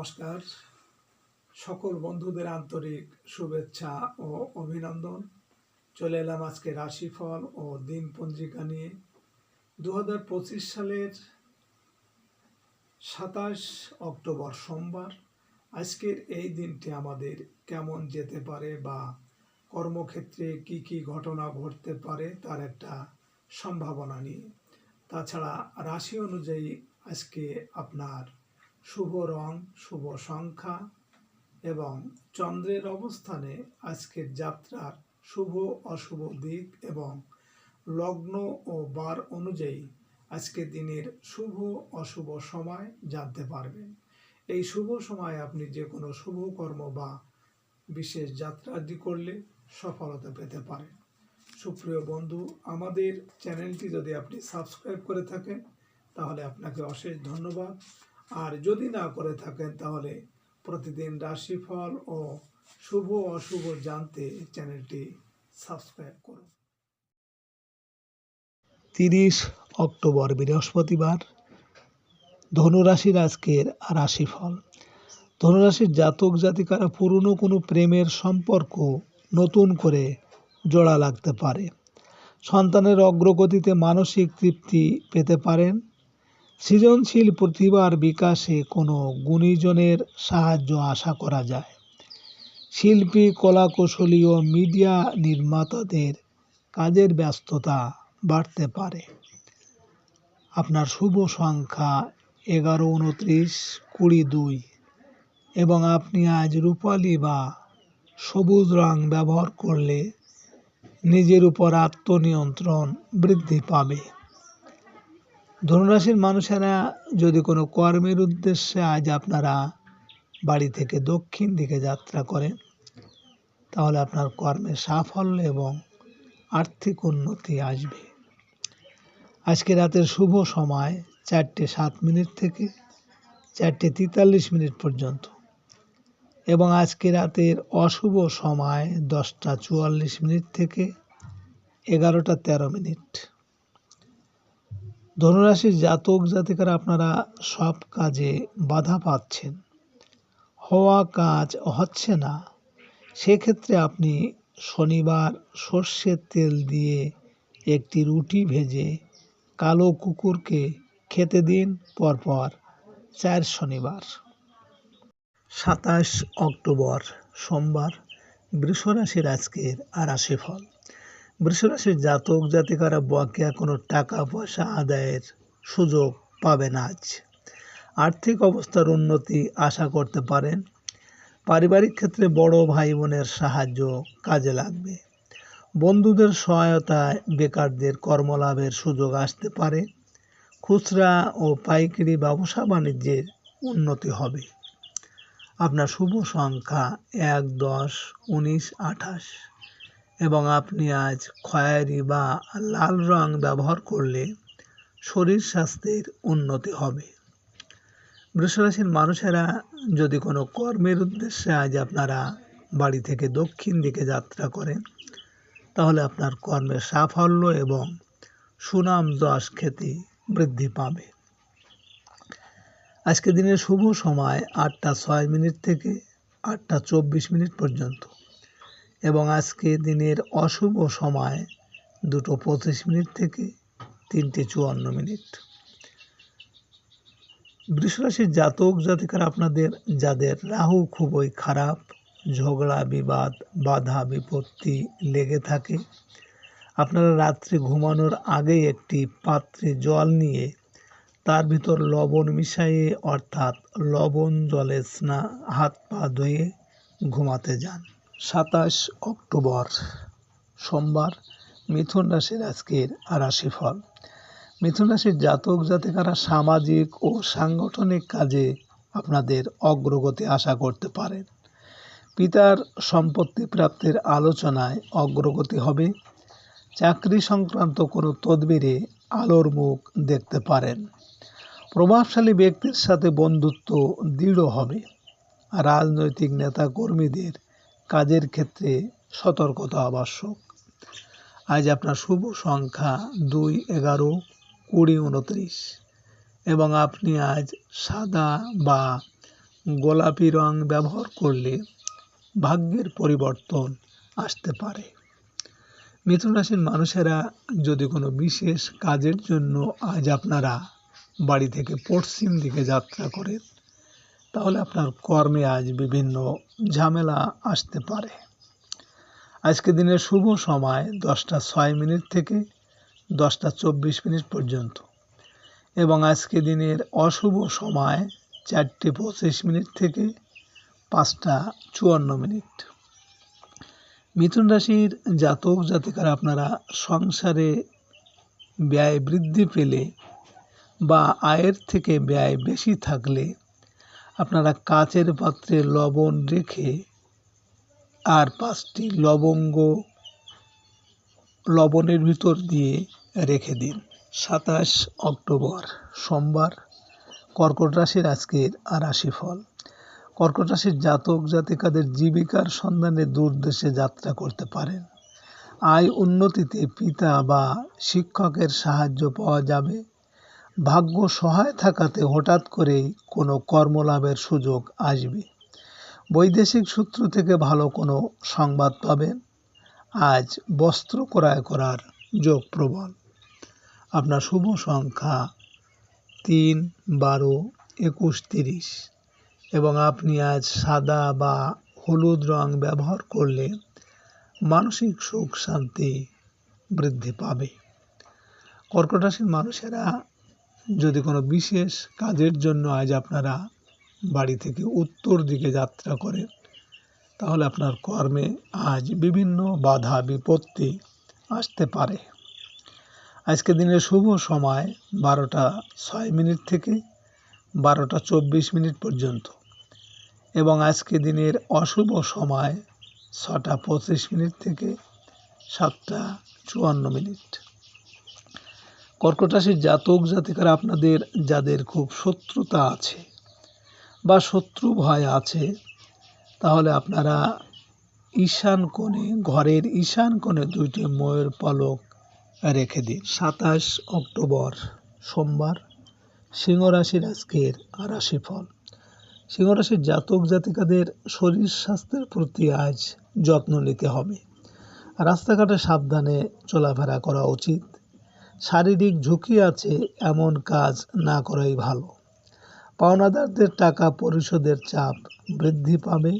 নমস্কার। সকল বন্ধুদের আন্তরিক শুভেচ্ছা ও অভিনন্দন। চলে এলাম আজকে রাশিফল ও দিন পঞ্জিকা নিয়ে। দু হাজার পঁচিশ সালের সাতাশ অক্টোবর সোমবার। আজকের এই দিনটি আমাদের কেমন যেতে পারে বা কর্মক্ষেত্রে কি কি ঘটনা ঘটতে পারে তার একটা সম্ভাবনা নিয়ে। তাছাড়া রাশি অনুযায়ী আজকে আপনার শুভ রং, শুভ সংখ্যা এবং চন্দ্রের অবস্থানে আজকের যাত্রার শুভ, অশুভ দিক এবং লগ্ন ও বার অনুযায়ী আজকের দিনের শুভ, অশুভ সময় জানতে পারবেন। এই শুভ সময়ে আপনি যে কোনো শুভ কর্ম বা বিশেষ যাত্রাদি করলে সফলতা পেতে পারেন। সুপ্রিয় বন্ধু, আমাদের চ্যানেলটি যদি আপনি সাবস্ক্রাইব করে থাকেন, তাহলে আপনাকে অশেষ ধন্যবাদ। আর যদি না করে থাকেন তাহলে প্রতিদিন রাশিফল ও শুভ অশুভ জানতে চ্যানেলটি সাবস্ক্রাইব করুন। তিরিশ অক্টোবর, বৃহস্পতিবার। ধনুরাশির আজকের রাশিফল। ধনুরাশির জাতক জাতিকারা পুরনো কোনো প্রেমের সম্পর্ক নতুন করে জোড়া লাগতে পারে। সন্তানের অগ্রগতিতে মানসিক তৃপ্তি পেতে পারেন। সৃজনশীল প্রতিভার বিকাশে কোনো গুণীজনের সাহায্য আশা করা যায়। শিল্পী, কলাকুশলী ও মিডিয়া নির্মাতাদের কাজের ব্যস্ততা বাড়তে পারে। আপনার শুভ সংখ্যা এগারো, উনত্রিশ, কুড়ি, দুই এবং আপনি আজ রূপালি বা সবুজ রং ব্যবহার করলে নিজের উপর আত্মনিয়ন্ত্রণ বৃদ্ধি পাবে। ধনুরাশির মানুষেরা যদি কোনো কর্মের উদ্দেশ্যে আজ আপনারা বাড়ি থেকে দক্ষিণ দিকে যাত্রা করেন, তাহলে আপনার কর্মের সাফল্য এবং আর্থিক উন্নতি আসবে। আজকে রাতের শুভ সময় চারটে সাত মিনিট থেকে চারটে তেতাল্লিশ মিনিট পর্যন্ত এবং আজকে রাতের অশুভ সময় দশটা চুয়াল্লিশ মিনিট থেকে এগারোটা তেরো মিনিট। ধনুরাশির জাতক জাতিকারা আপনারা সব কাজে বাধা পাচ্ছেন। হওয়া কাজ হচ্ছে না। সেক্ষেত্রে আপনি শনিবার সর্ষের তেল দিয়ে একটি রুটি ভেজে কালো কুকুরকে খেতে দিন, পরপর চার শনিবার। সাতাশ অক্টোবর, সোমবার, বৃষরাশির আজকের রাশিফল। বৃষরাশির জাতক জাতিকারা বকেয়া কোনো টাকা পয়সা আদায়ের সুযোগ পাবেন আজ। আর্থিক অবস্থার উন্নতি আশা করতে পারেন। পারিবারিক ক্ষেত্রে বড় ভাই বোনের সাহায্য কাজে লাগবে। বন্ধুদের সহায়তায় বেকারদের কর্মলাভের সুযোগ আসতে পারে। খুচরা ও পাইকারি ব্যবসা বাণিজ্যের উন্নতি হবে। আপনার শুভ সংখ্যা এক দশ উনিশ আঠাশ। এবং আপনি আজ খয়েরি বা লাল রং ব্যবহার করলে শরীর স্বাস্থ্যের উন্নতি হবে। বৃষরাশির মানুষেরা যদি কোনো কর্মের উদ্দেশ্যে আজ আপনারা বাড়ি থেকে দক্ষিণ দিকে যাত্রা করেন, তাহলে আপনার কর্মের সাফল্য এবং সুনাম যশ খ্যাতি বৃদ্ধি পাবে। আজকে দিনের শুভ সময় আটটা ছয় মিনিট থেকে আটটা চব্বিশ মিনিট পর্যন্ত। এবং আজকে দিনের অশুভ সময় দুটো পঁচিশ মিনিট থেকে তিনটে চুয়ান্ন মিনিট। বৃষরাশির জাতক জাতিকার আপনাদের, যাদের রাহু খুবই খারাপ, ঝগড়া, বিবাদ, বাধা, বিপত্তি লেগে থাকে, আপনারা রাত্রে ঘুমানোর আগে একটি পাত্রে জল নিয়ে তার ভিতর লবণ মিশাইয়ে অর্থাৎ লবণ জলে স্না হাত পা ধুয়ে ঘুমাতে যান। সাতাশ অক্টোবর, সোমবার, মিথুন রাশির আজকের রাশিফল মিথুন রাশির জাতক জাতিকারা সামাজিক ও সাংগঠনিক কাজে আপনাদের অগ্রগতি আশা করতে পারেন। পিতার সম্পত্তি প্রাপ্তির আলোচনায় অগ্রগতি হবে। চাকরি সংক্রান্ত কোনো তদবিরে আলোর মুখ দেখতে পারেন। প্রভাবশালী ব্যক্তির সাথে বন্ধুত্ব দৃঢ় হবে। রাজনৈতিক নেতা কর্মীদের কাজের ক্ষেত্রে সতর্কতা আবশ্যক। আজ আপনার শুভ সংখ্যা দুই এগারো কুড়ি উনত্রিশ এবং আপনি আজ সাদা বা গোলাপি রং ব্যবহার করলে ভাগ্যের পরিবর্তন আসতে পারে। মিথুন রাশির মানুষেরা যদি কোনো বিশেষ কাজের জন্য আজ আপনারা বাড়ি থেকে পশ্চিম দিকে যাত্রা করেন তাহলে আপনার কর্মে আজ বিভিন্ন ঝামেলা আসতে পারে। আজকে দিনের শুভ সময় দশটা ছয় মিনিট থেকে দশটা চব্বিশ মিনিট পর্যন্ত এবং আজকে দিনের অশুভ সময় চারটে পঁচিশ মিনিট থেকে পাঁচটা চুয়ান্ন মিনিট। মিথুন রাশির জাতক জাতিকারা আপনারা সংসারে ব্যয় বৃদ্ধি পেলে বা আয়ের থেকে ব্যয় বেশি থাকলে আপনারা কাচের পাত্রে লবণ রেখে আর পাঁচটি লবঙ্গ লবণের ভিতর দিয়ে রেখে দিন। সাতাশ অক্টোবর, সোমবার, কর্কট রাশির আজকের রাশিফল কর্কট রাশির জাতক, জাতিকাদের জীবিকার সন্ধানে দূর দেশে যাত্রা করতে পারেন। আয় উন্নতিতে পিতা বা শিক্ষকের সাহায্য পাওয়া যাবে। ভাগ্য সহায় থাকাতে হঠাৎ করেই কোনো কর্মলাভের সুযোগ আসবে। বৈদেশিক সূত্র থেকে ভালো কোনো সংবাদ পাবেন। আজ বস্ত্র ক্রয় করার যোগ প্রবল। আপনার শুভ সংখ্যা তিন বারো একুশ তিরিশ এবং আপনি আজ সাদা বা হলুদ রং ব্যবহার করলে মানসিক সুখ শান্তি বৃদ্ধি পাবে। কর্কট মানুষেরা যদি কোনো বিশেষ কাজের জন্য আজ আপনারা বাড়ি থেকে উত্তর দিকে যাত্রা করেন, তাহলে আপনার কর্মে আজ বিভিন্ন বাধা, বিপত্তি আসতে পারে। আজকে দিনের শুভ সময় বারোটা ছয় মিনিট থেকে বারোটা চব্বিশ মিনিট পর্যন্ত এবং আজকে দিনের অশুভ সময় ছটা পঁচিশ মিনিট থেকে সাতটা চুয়ান্ন মিনিট। কর্কট রাশির জাতক জাতিকারা আপনাদের যাদের খুব শত্রুতা আছে বা শত্রু ভয় আছে, তাহলে আপনারা ঈশান কোণে, ঘরের ঈশান কোণে দুইটি ময়ূর পালক রেখে দিন। সাতাশ অক্টোবর সোমবার, সিংহ রাশির আজকের রাশিফল। সিংহ রাশির জাতক জাতিকাদের শরীর স্বাস্থ্যের প্রতি আজ যত্ন নিতে হবে। রাস্তাঘাটে সাবধানে চলাফেরা করা উচিত। শারীরিক ঝুঁকি আছে এমন কাজ না করাই ভালো। পাওনাদারদের টাকা পরিশোধের চাপ বৃদ্ধি পাবে।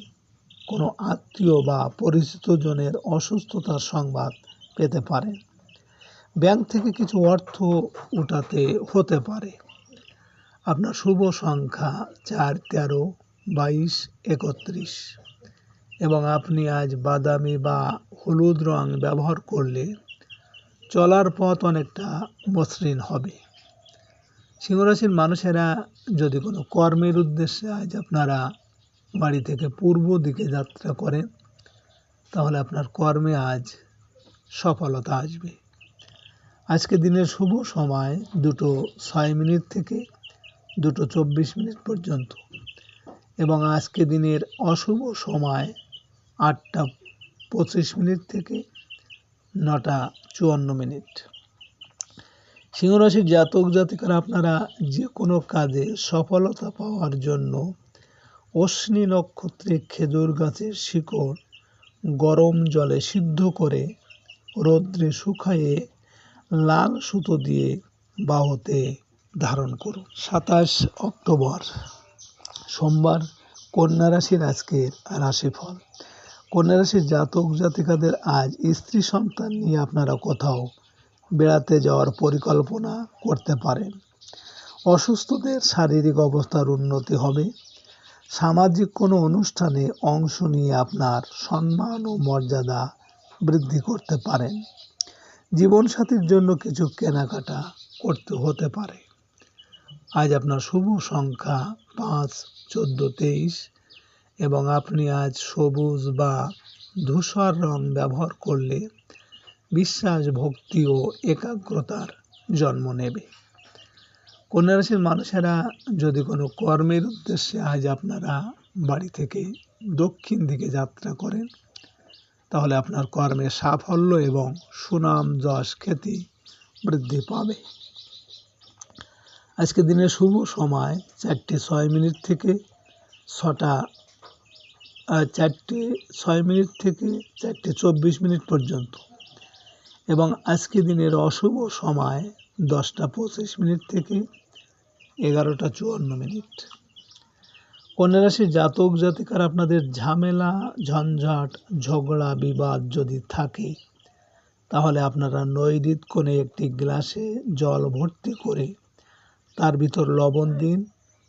কোনো আত্মীয় বা পরিচিত জনের অসুস্থতার সংবাদ পেতে পারেন ব্যাংক থেকে কিছু অর্থ উঠাতে হতে পারে। আপনার শুভ সংখ্যা চার, তেরো, বাইশ, একত্রিশ। এবং আপনি আজ বাদামি বা হলুদ রং ব্যবহার করলে চলার পথ অনেকটা মসৃণ হবে। সিংহরাশির মানুষেরা যদি কোনো কর্মের উদ্দেশ্যে আজ আপনারা বাড়ি থেকে পূর্ব দিকে যাত্রা করেন, তাহলে আপনার কর্মে আজ সফলতা আসবে। আজকে দিনের শুভ সময় দুটো ছয় মিনিট থেকে দুটো চব্বিশ মিনিট পর্যন্ত এবং আজকে দিনের অশুভ সময় আটটা পঁচিশ মিনিট থেকে নটা চুয়ান্ন মিনিট। সিংহরাশির জাতক জাতিকারা, আপনারা যে কোনো কাজে সফলতা পাওয়ার জন্য অশ্বিনী নক্ষত্রে খেজুর গাছের শিকড় গরম জলে সিদ্ধ করে রৌদ্রে শুকাইয়ে লাল সুতো দিয়ে বাহুতে ধারণ করুন। সাতাশ অক্টোবর, সোমবার, কন্যা রাশির আজকের রাশিফল। কন্যা রাশির জাতক জাতিকাদের আজ স্ত্রী সন্তান নিয়ে আপনারা কোথাও বেড়াতে যাওয়ার পরিকল্পনা করতে পারেন। অসুস্থদের শারীরিক অবস্থার উন্নতি হবে। সামাজিক কোনো অনুষ্ঠানে অংশ নিয়ে আপনার সম্মান ও মর্যাদা বৃদ্ধি করতে পারেন। জীবনসাথীর জন্য কিছু কেনাকাটা করতে হতে পারে। আজ আপনার শুভ সংখ্যা পাঁচ, চোদ্দ, তেইশ এবং আপনি আজ সবুজ বা ধূসর রং ব্যবহার করলে বিশ্বাস, ভক্তি ও একাগ্রতার জন্ম নেবে। কন্যা রাশির মানুষেরা যদি কোনো কর্মের উদ্দেশ্যে আজ আপনারা বাড়ি থেকে দক্ষিণ দিকে যাত্রা করেন, তাহলে আপনার কর্মে সাফল্য এবং সুনাম, যশ, খ্যাতি বৃদ্ধি পাবে। আজকে দিনের শুভ সময় চারটে ছয় মিনিট থেকে ছটা চারটে ছয় মিনিট থেকে চারটে চব্বিশ মিনিট পর্যন্ত। এবং আজকে দিনের অশুভ সময় দশটা পঁচিশ মিনিট থেকে এগারোটা চুয়ান্ন মিনিট। কন্যা রাশির জাতক জাতিকার আপনাদের ঝামেলা, ঝঞ্ঝাট, ঝগড়া, বিবাদ যদি থাকে, তাহলে আপনারা নৈরিত কোণে একটি গ্লাসে জল ভর্তি করে তার ভিতর লবণ দিন।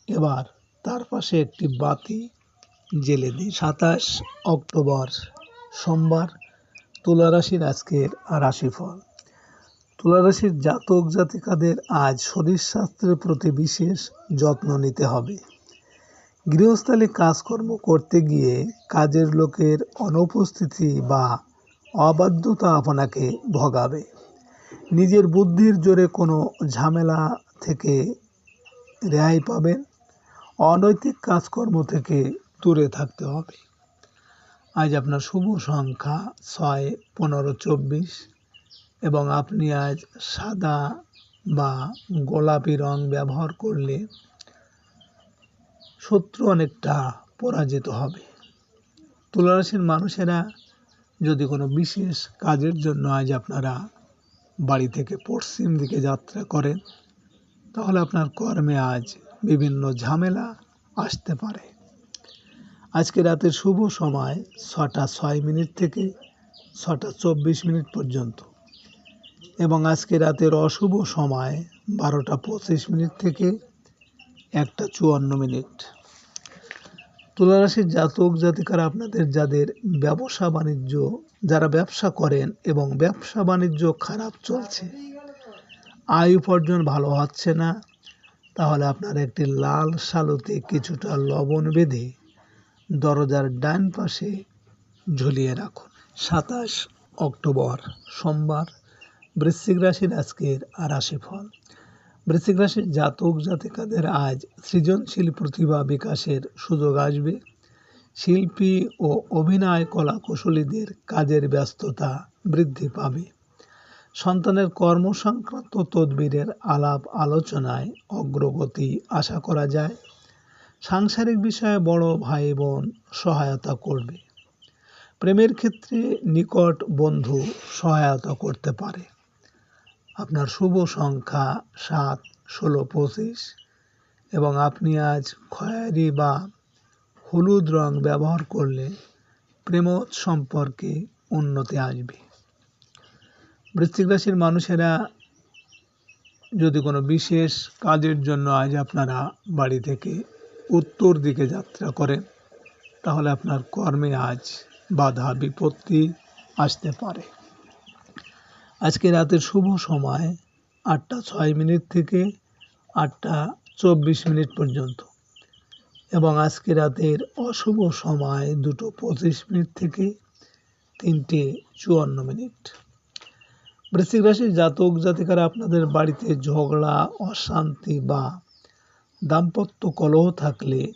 এবার তার পাশে একটি বাতি জেলে দিন সাতাশ অক্টোবর, সোমবার তুলা রাশির আজকের রাশিফল। তুলা রাশির জাতক জাতিকাদের আজ শরীর স্বাস্থ্যের প্রতি বিশেষ যত্ন নিতে হবে। গৃহস্থলে কাজকর্ম করতে গিয়ে কাজের লোকের অনুপস্থিতি বা অবাধ্যতা আপনাকে ভগাবে। নিজের বুদ্ধির জোরে কোনো ঝামেলা থেকে রেহাই পাবেন। অনৈতিক কাজকর্ম থেকে দূরে থাকতে হবে। আজ আপনার শুভ সংখ্যা ছয়, পনেরো, চব্বিশ এবং আপনি আজ সাদা বা গোলাপি রং ব্যবহার করলে শত্রু অনেকটা পরাজিত হবে। তুলারাশির মানুষেরা যদি কোনো বিশেষ কাজের জন্য আজ আপনারা বাড়ি থেকে পশ্চিম দিকে যাত্রা করেন, তাহলে আপনার কর্মে আজ বিভিন্ন ঝামেলা আসতে পারে। আজকে রাতের শুভ সময় ছটা ছয় মিনিট থেকে ছটা চব্বিশ মিনিট পর্যন্ত। এবং আজকে রাতের অশুভ সময় বারোটা পঁচিশ মিনিট থেকে একটা চুয়ান্ন মিনিট। তুলারাশির জাতক জাতিকারা আপনাদের যাদের ব্যবসা বাণিজ্য, যারা ব্যবসা করেন এবং ব্যবসা বাণিজ্য খারাপ চলছে, আয় উপার্জন ভালো হচ্ছে না, তাহলে আপনার একটি লাল শালুতে কিছুটা লবণ বেঁধে দরজার ডান পাশে ঝুলিয়ে রাখুন। সাতাশ অক্টোবর, সোমবার, বৃশ্চিক রাশির আজকের রাশিফল। বৃশ্চিক রাশির জাতক জাতিকাদের আজ সৃজনশীল প্রতিভা বিকাশের সুযোগ আসবে। শিল্পী ও অভিনয় কলা কুশলীদের কাজের ব্যস্ততা বৃদ্ধি পাবে। সন্তানের কর্মসংক্রান্ত তদবিরের আলাপ আলোচনায় অগ্রগতি আশা করা যায়। সাংসারিক বিষয়ে বড় ভাই বোন সহায়তা করবে। প্রেমের ক্ষেত্রে নিকট বন্ধু সহায়তা করতে পারে। আপনার শুভ সংখ্যা সাত, ষোলো, পঁচিশ এবং আপনি আজ খয়েরি বা হলুদ রং ব্যবহার করলে প্রেম সম্পর্কে উন্নতি আসবে। বৃশ্চিক রাশির মানুষেরা যদি কোনো বিশেষ কাজের জন্য আজ আপনারা বাড়ি থেকে উত্তর দিকে যাত্রা করেন তাহলে আপনার কর্মে আজ বাধা বিপত্তি আসতে পারে। আজকে রাতের শুভ সময় আটটা ছয় মিনিট থেকে আটটা চব্বিশ মিনিট পর্যন্ত এবং আজকে রাতের অশুভ সময় দুটো পঁচিশ মিনিট থেকে তিনটে চুয়ান্ন মিনিট। বৃশ্চিক রাশির জাতক জাতিকারা আপনাদের বাড়িতে ঝগড়া, অশান্তি বা দাম্পত্য কলহ থাকলে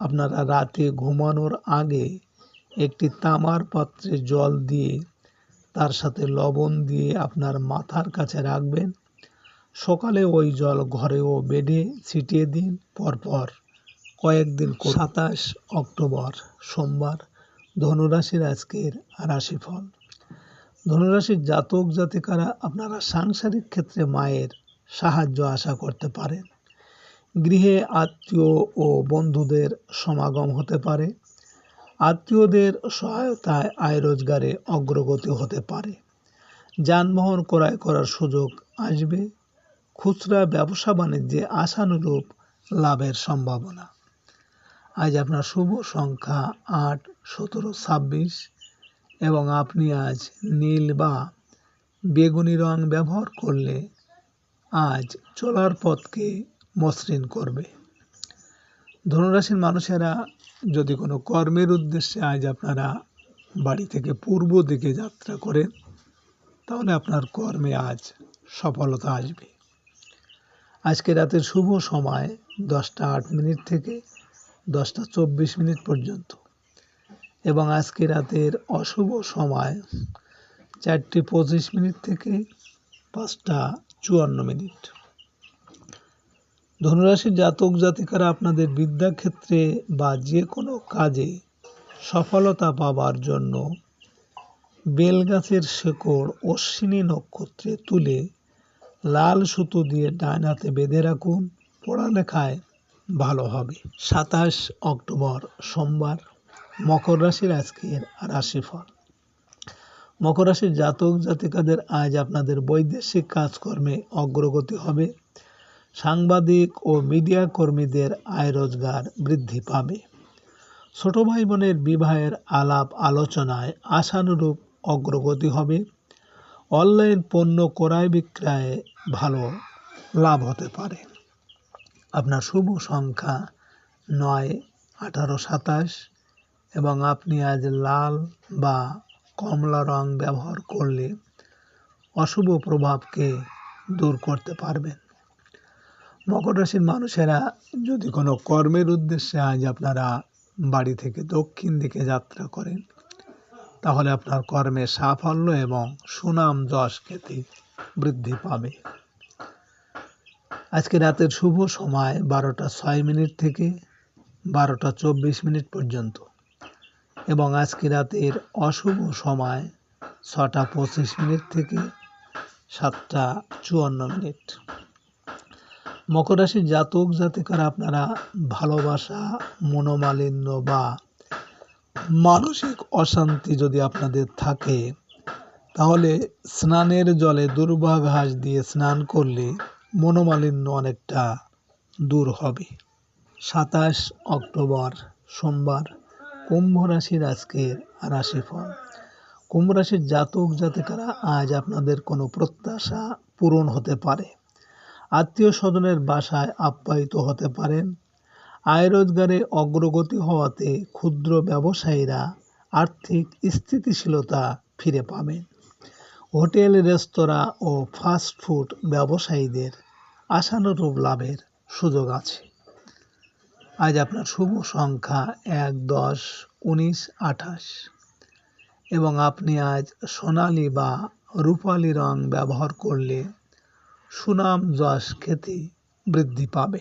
আপনারা রাতে ঘুমানোর আগে একটি তামার পাত্রে জল দিয়ে তার সাথে লবণ দিয়ে আপনার মাথার কাছে রাখবেন। সকালে ওই জল ঘরে ও বেডে ছিটিয়ে দিন। পরপর কয়েকদিন সাতাশ অক্টোবর সোমবার ধনুরাশির আজকের রাশিফল। ধনুরাশির জাতক জাতিকারা আপনারা সাংসারিক ক্ষেত্রে মায়ের সাহায্য আশা করতে পারেন। গৃহে আত্মীয় ও বন্ধুদের সমাগম হতে পারে। আত্মীয়দের সহায়তায় আয় রোজগারে অগ্রগতি হতে পারে। যানবাহন ক্রয় করার সুযোগ আসবে। খুচরা ব্যবসা বাণিজ্যে আশানুরূপ লাভের সম্ভাবনা। আজ আপনার শুভ সংখ্যা আট, সতেরো, ছাব্বিশ এবং আপনি আজ নীল বা বেগুনি রং ব্যবহার করলে আজ চলার পথকে মসৃণ করবে। ধনুরাশির মানুষেরা যদি কোনো কর্মের উদ্দেশ্যে আজ আপনারা বাড়ি থেকে পূর্ব দিকে যাত্রা করেন, তাহলে আপনার কর্মে আজ সফলতা আসবে। আজকে রাতের শুভ সময় দশটা আট মিনিট থেকে দশটা চব্বিশ মিনিট পর্যন্ত এবং আজকে রাতের অশুভ সময় চারটে পঁচিশ মিনিট থেকে পাঁচটা চুয়ান্ন মিনিট। ধনুরাশির জাতক জাতিকারা আপনাদের বিদ্যাক্ষেত্রে বা যে কোনো কাজে সফলতা পাবার জন্য বেলগাছের শেকড় অশ্বিনী নক্ষত্রে তুলে লাল সুতো দিয়ে ডান হাতে বেঁধে রাখুন। পড়ালেখায় ভালো হবে। সাতাশ অক্টোবর সোমবার, মকর রাশির আজকের রাশিফল। মকর রাশির জাতক জাতিকাদের আজ আপনাদের বৈদেশিক কাজকর্মে অগ্রগতি হবে। সাংবাদিক ও মিডিয়া কর্মীদের আয় রোজগার বৃদ্ধি পাবে। ছোট ভাই বোনের বিবাহের আলাপ আলোচনায় আশানুরূপ অগ্রগতি হবে। অনলাইন পণ্য ক্রয় বিক্রয়ে ভালো লাভ হতে পারে। আপনার শুভ সংখ্যা নয়, আঠারো, সাতাশ এবং আপনি আজ লাল বা কমলা রং ব্যবহার করলে অশুভ প্রভাবকে দূর করতে পারবেন। মকর রাশির মানুষেরা যদি কোনো কর্মের উদ্দেশ্যে আজ আপনারা বাড়ি থেকে দক্ষিণ দিকে যাত্রা করেন, তাহলে আপনার কর্মে সাফল্য এবং সুনাম যশ খ্যাতি বৃদ্ধি পাবে। আজকে রাতের শুভ সময় বারোটা ছয় মিনিট থেকে বারোটা চব্বিশ মিনিট পর্যন্ত এবং আজকে রাতের অশুভ সময় ছটা পঁচিশ মিনিট থেকে সাতটা চুয়ান্ন মিনিট। মকর রাশির জাতক জাতিকারা আপনারা ভালোবাসা, মনোমালিন্য বা মানসিক অশান্তি যদি আপনাদের থাকে, তাহলে স্নানের জলে দুর্বা ঘাস দিয়ে স্নান করলে মনোমালিন্য অনেকটা দূর হবে। সাতাশ অক্টোবর, সোমবার, কুম্ভ রাশির আজকের রাশিফল। কুম্ভ রাশির জাতক জাতিকারা আজ আপনাদের কোনো প্রত্যাশা পূরণ হতে পারে। আত্মীয় স্বজনের বাসায় আপ্যায়িত হতে পারেন। আয় রোজগারে অগ্রগতি হওয়াতে ক্ষুদ্র ব্যবসায়ীরা আর্থিক স্থিতিশীলতা ফিরে পাবেন। হোটেল, রেস্তোরাঁ ও ফাস্টফুড ব্যবসায়ীদের আশানুরূপ লাভের সুযোগ আছে। আজ আপনার শুভ সংখ্যা এক, দশ, উনিশ, আঠাশ। এবং আপনি আজ সোনালি বা রূপালি রং ব্যবহার করলে সুনাম, যশ, খ্যাতি বৃদ্ধি পাবে।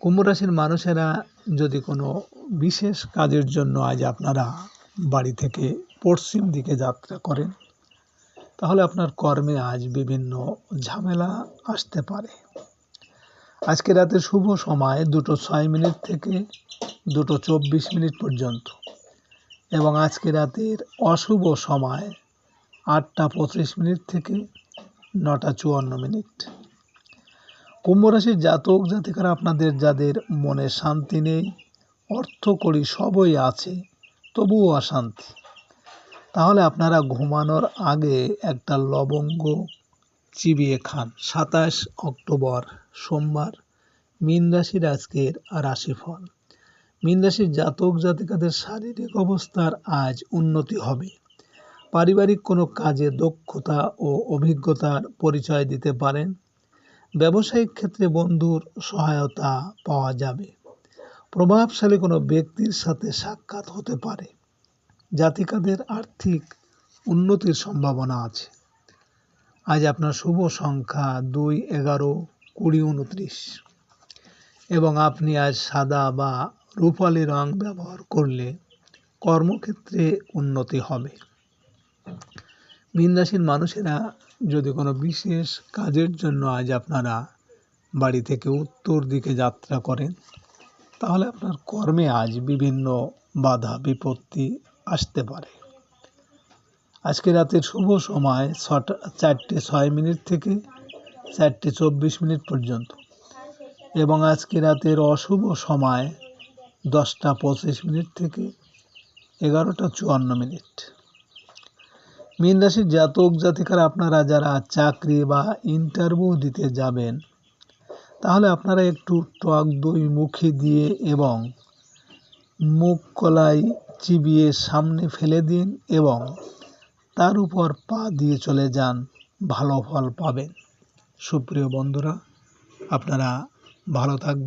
কুম্ভ রাশির মানুষেরা যদি কোনো বিশেষ কাজের জন্য আজ আপনারা বাড়ি থেকে পশ্চিম দিকে যাত্রা করেন, তাহলে আপনার কর্মে আজ বিভিন্ন ঝামেলা আসতে পারে। আজকে রাতে শুভ সময়, দুটো ছয় মিনিট থেকে দুটো চব্বিশ মিনিট পর্যন্ত। এবং আজকে রাতের অশুভ সময়, আটটা পঁচিশ মিনিট থেকে নটা চুয়ান্ন মিনিট। কুম্ভ রাশির জাতক জাতিকারা আপনাদের যাদের মনে শান্তি নেই অর্থ করি সবই আছে, তবুও অশান্তি। তাহলে আপনারা ঘুমানোর আগে একটা লবঙ্গ চিবিয়ে খান। সাতাশ অক্টোবর, সোমবার, মীন রাশির আজকের রাশিফল। মীন রাশির জাতক জাতিকাদের শারীরিক অবস্থার আজ উন্নতি হবে। পারিবারিক কোনো কাজে দক্ষতা ও অভিজ্ঞতার পরিচয় দিতে পারেন। ব্যবসায়িক ক্ষেত্রে বন্ধুর সহায়তা পাওয়া যাবে। প্রভাবশালী কোনো ব্যক্তির সাথে সাক্ষাৎ হতে পারে। জাতিকাদের আর্থিক উন্নতির সম্ভাবনা আছে। আজ আপনার শুভ সংখ্যা দুই এগারো কুড়ি উনত্রিশ। এবং আপনি আজ সাদা বা রূপালি রং ব্যবহার করলে কর্মক্ষেত্রে উন্নতি হবে। মীন রাশির মানুষেরা যদি কোনো বিশেষ কাজের জন্য আজ আপনারা বাড়ি থেকে উত্তর দিকে যাত্রা করেন, তাহলে আপনার কর্মে আজ বিভিন্ন বাধা, বিপত্তি আসতে পারে। আজকে রাতের শুভ সময় ছটা, চারটে ছয় মিনিট থেকে চারটে চব্বিশ মিনিট পর্যন্ত। এবং আজকে রাতের অশুভ সময় দশটা পঁচিশ মিনিট থেকে এগারোটা চুয়ান্ন মিনিট। মীন রাশির জাতক, জাতিকারা আপনারা যারা চাকরি বা ইন্টারভিউ দিতে যাবেন, তাহলে আপনারা একটু টক দই মুখে দিয়ে এবং মুখ কলাই চিবিয়ে সামনে ফেলে দিন এবং তার উপর পা দিয়ে চলে যান, ভালো ফল পাবেন। সুপ্রিয় বন্ধুরা, আপনারা ভালো থাকবেন।